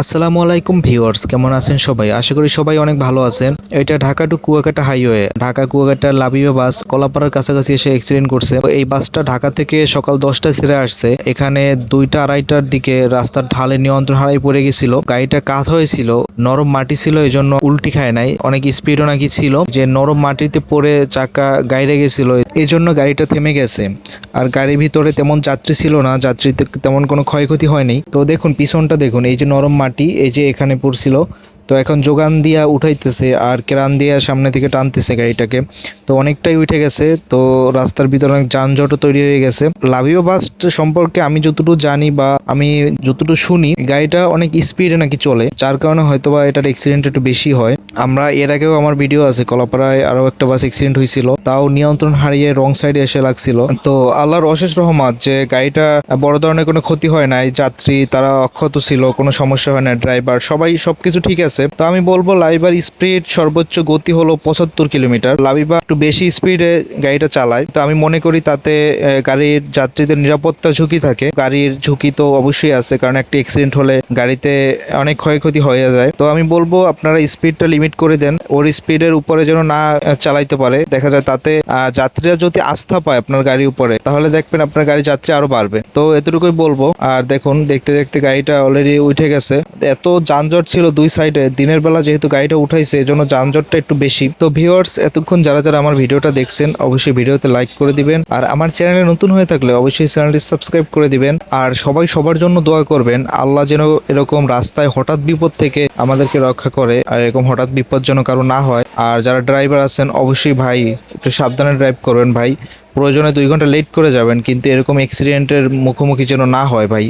আসসালামু আলাইকুম ভিউয়ার্স, কেমন আছেন সবাই? আশা করি সবাই অনেক ভালো আছেন। এটা Dhaka to Kuakata highway. Dhaka, Kuakata Labiba bus কলাপাড়ার কাছাকাছি এসে অ্যাক্সিডেন্ট করছে। এই বাসটা ঢাকা থেকে সকাল দশটায় ছেড়ে আসছে। এখানে দুইটা আড়াইটার দিকে রাস্তার ঢালে নিয়ন্ত্রণ হারাই পড়ে গেছিল। গাড়িটা কাত হয়েছিল, নরম মাটি ছিল এই জন্য উল্টি খায় নাই। অনেক স্পিডও নাকি ছিল। যে নরম মাটিতে পড়ে চাকা গাইড়ে গেছিল এই জন্য গাড়িটা থেমে গেছে। আর গাড়ির ভিতরে তেমন যাত্রী ছিল না, যাত্রীতে তেমন কোনো ক্ষয়ক্ষতি হয়নি। তো দেখুন, পিছনটা দেখুন, এই যে নরম মাটি এই যে এখানে পড়ছিল তো এখন যোগান দিয়া উঠাইতেছে আর কেরান দিয়া সামনে থেকে টানতেছে গাড়িটাকে। তো অনেকটাই উঠে গেছে, তো রাস্তার ভিতরে অনেক যানজটও তৈরি হয়ে গেছে। লাভিও বাস সম্পর্কে আমি যতটুকু জানি বা আমি যতটুকু শুনি, গাড়িটা অনেক স্পিডে নাকি চলে, যার কারণে হয়তো বা এটার অ্যাক্সিডেন্ট একটু বেশি হয়। আমরা এর আগেও আমার ভিডিও আছে, কলাপাড়ায় আরও একটা বাস অ্যাক্সিডেন্ট হয়েছিল তাও নিয়ন্ত্রণ হারিয়ে রং সাইডে এসে লাগছিল। তো আল্লাহর অশেষ রহমত যে গাড়িটা বড় ধরনের কোনো ক্ষতি হয় নাই, যাত্রী তারা অক্ষত ছিল, কোনো সমস্যা হয় না ড্রাইভার সবাই সবকিছু ঠিক আছে। তো আমি বলব, লাইবার স্পিড সর্বোচ্চ গতি হলো পঁচাত্তর কিলোমিটার। লাবিবা একটু বেশি স্পিডে গাড়িটা চালায়। তো আমি মনে করি তাতে গাড়ির যাত্রীদের নিরাপত্তা ঝুঁকি থাকে। গাড়ির ঝুঁকি তো অবশ্যই আছে, কারণ একটি অ্যাক্সিডেন্ট হলে গাড়িতে অনেক ক্ষয়ক্ষতি হয়ে যায়। তো আমি বলব, আপনারা স্পিডটা লিমিট করে দেন। ওর স্পিডের উপরে যেন না চালাইতে পারে। দেখা যায় তাতে যাত্রীরা যদি আস্থা পায় আপনার গাড়ির উপরে, তাহলে দেখবেন আপনার গাড়ির যাত্রী আরও বাড়বে। তো এতটুকুই বলব। আর দেখুন, দেখতে দেখতে গাড়িটা অলরেডি উঠে গেছে। এত যানজট ছিল দুই সাইডে দিনের বেলা যেহেতু গাড়িটা উঠাইছে, এজন্য যানজটটা একটু বেশি। তো ভিউয়ার্স এতক্ষণ যারা যারা আমার ভিডিওটা দেখছেন, অবশ্যই ভিডিওতে লাইক করে দিবেন। আর আমার চ্যানেলে নতুন হয়ে থাকলে অবশ্যই চ্যানেলটি সাবস্ক্রাইব করে দিবেন। আর সবাই সবার জন্য দোয়া করবেন, আল্লাহ যেন এরকম রাস্তায় হঠাৎ বিপদ থেকে আমাদেরকে রক্ষা করে, আর এরকম হঠাৎ বিপদ যেন কারও না হয়। আর যারা ড্রাইভার আছেন, অবশ্যই ভাই, একটু সাবধানে ড্রাইভ করবেন ভাই। প্রয়োজনে দুই ঘণ্টা লেট করে যাবেন, কিন্তু এরকম অ্যাক্সিডেন্টের মুখোমুখি যেন না হয় ভাই।